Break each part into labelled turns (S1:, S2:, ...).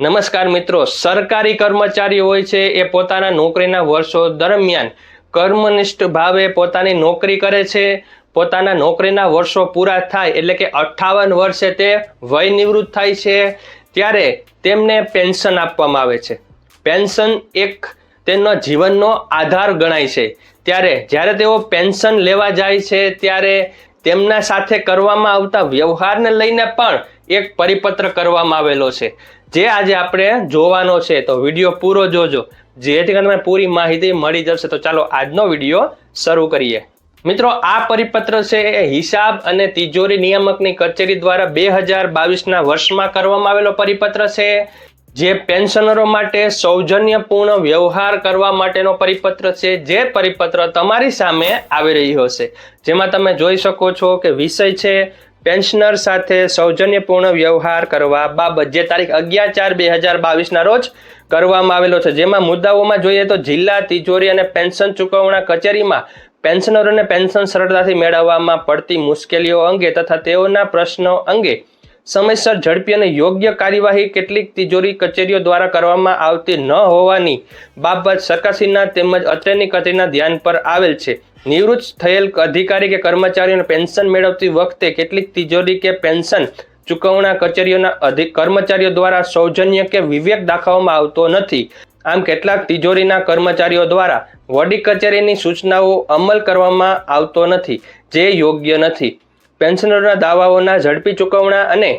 S1: નમસ્કાર મિત્રો, સરકારી કર્મચારી હોય છે એ પોતાના નોકરીના વર્ષો દરમિયાન કર્મનિષ્ઠ ભાવે પોતાની નોકરી કરે છે. પોતાના નોકરીના વર્ષો પૂરા થાય એટલે કે અઠ્ઠાવન વર્ષે તે વય નિવૃત્ત થાય છે. ત્યારે તેમને પેન્શન આપવામાં આવે છે. પેન્શન એક તેમનો જીવનનો આધાર ગણાય છે. ત્યારે જ્યારે તેઓ પેન્શન લેવા જાય છે, ત્યારે તેમના સાથે કરવામાં આવતા વ્યવહારને લઈને પણ એક પરિપત્ર કરવામાં આવેલો છે. જે આજે આપણે જોવાનો છે, તો વીડિયો પૂરો જોજો. જેથી તમને પૂરી માહિતી મળી જશે. તો ચાલો આજનો વીડિયો શરૂ કરીએ. મિત્રો, આ પરિપત્ર છે એ હિસાબ અને તિજોરી નિયામકની કચેરી દ્વારા બે હજાર બાવીસના વર્ષમાં કરવામાં આવેલો પરિપત્ર છે. જે પેન્શનરો માટે સૌજન્યપૂર્ણ વ્યવહાર કરવા માટેનો પરિપત્ર છે. જે પરિપત્ર તમારી સામે આવી રહ્યો છે. જેમાં તમે જોઈ શકો છો કે વિષય છે પેન્શનર સાથે સૌજન્યપૂર્ણ વ્યવહાર કરવા બાબત જે તારીખ અગિયાર ચાર બે હજાર બાવીસના રોજ કરવામાં આવેલો છે. જેમાં મુદ્દાઓમાં જોઈએ તો જિલ્લા તિજોરી અને પેન્શન ચૂકવણા કચેરીમાં પેન્શનરોને પેન્શન સરળતાથી મેળવવામાં પડતી મુશ્કેલીઓ અંગે તથા તેઓના પ્રશ્નો અંગે સમયસર ઝડપી અને યોગ્ય કાર્યવાહી કેટલીક તિજોરી કચેરીઓ દ્વારા કરવામાં આવતી ન હોવાની બાબત સરકારશ્રીના તેમજ અત્રેની કચેરીના ધ્યાન પર આવેલ છે. નિવૃત્ત થયેલ અધિકારી કે કર્મચારીઓને પેન્શન મેળવતી વખતે કેટલીક તિજોરી કે પેન્શન ચૂકવણા કચેરીઓના અધિક કર્મચારીઓ દ્વારા સૌજન્ય કે વિવેક દાખવવામાં આવતો નથી. આમ કેટલાક તિજોરીના કર્મચારીઓ દ્વારા વડી કચેરીની સૂચનાઓ અમલ કરવામાં આવતો નથી, જે યોગ્ય નથી. પેન્શનરોના દાવાઓના ઝડપી ચૂકવણા અને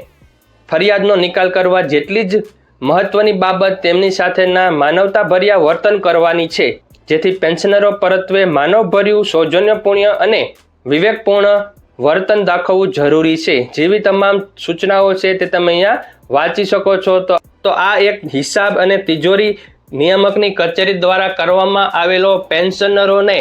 S1: ફરિયાદનો નિકાલ કરવા જેટલી જ મહત્વની બાબત તેમની સાથેના માનવતાભર્યા વર્તન કરવાની છે, જેથી પેન્શનરો પરત્વે માનવભર્યું, સૌજન્યપૂર્ણ અને વિવેકપૂર્ણ વર્તન દાખવવું જરૂરી છે. જેવી તમામ સૂચનાઓ છે તે તમે અહીંયા વાંચી શકો છો. તો તો આ એક હિસાબ અને તિજોરી નિયામકની કચેરી દ્વારા કરવામાં આવેલો પેન્શનરોને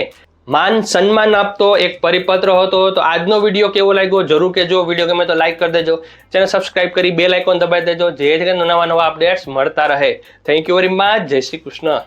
S1: માન સન્માન આપતો એક પરિપત્ર હતો. તો આજનો વીડિયો કેવો લાગ્યો? જરૂર કહેજો. વીડિયો ગમે તો લાઈક કરી દેજો. ચેનલ સબસ્ક્રાઇબ કરી બે લાઇકોન દબાવી દેજો. જે નવા નવા અપડેટ્સ મળતા રહે. થેન્ક યુ વેરી મચ જય શ્રી કૃષ્ણ.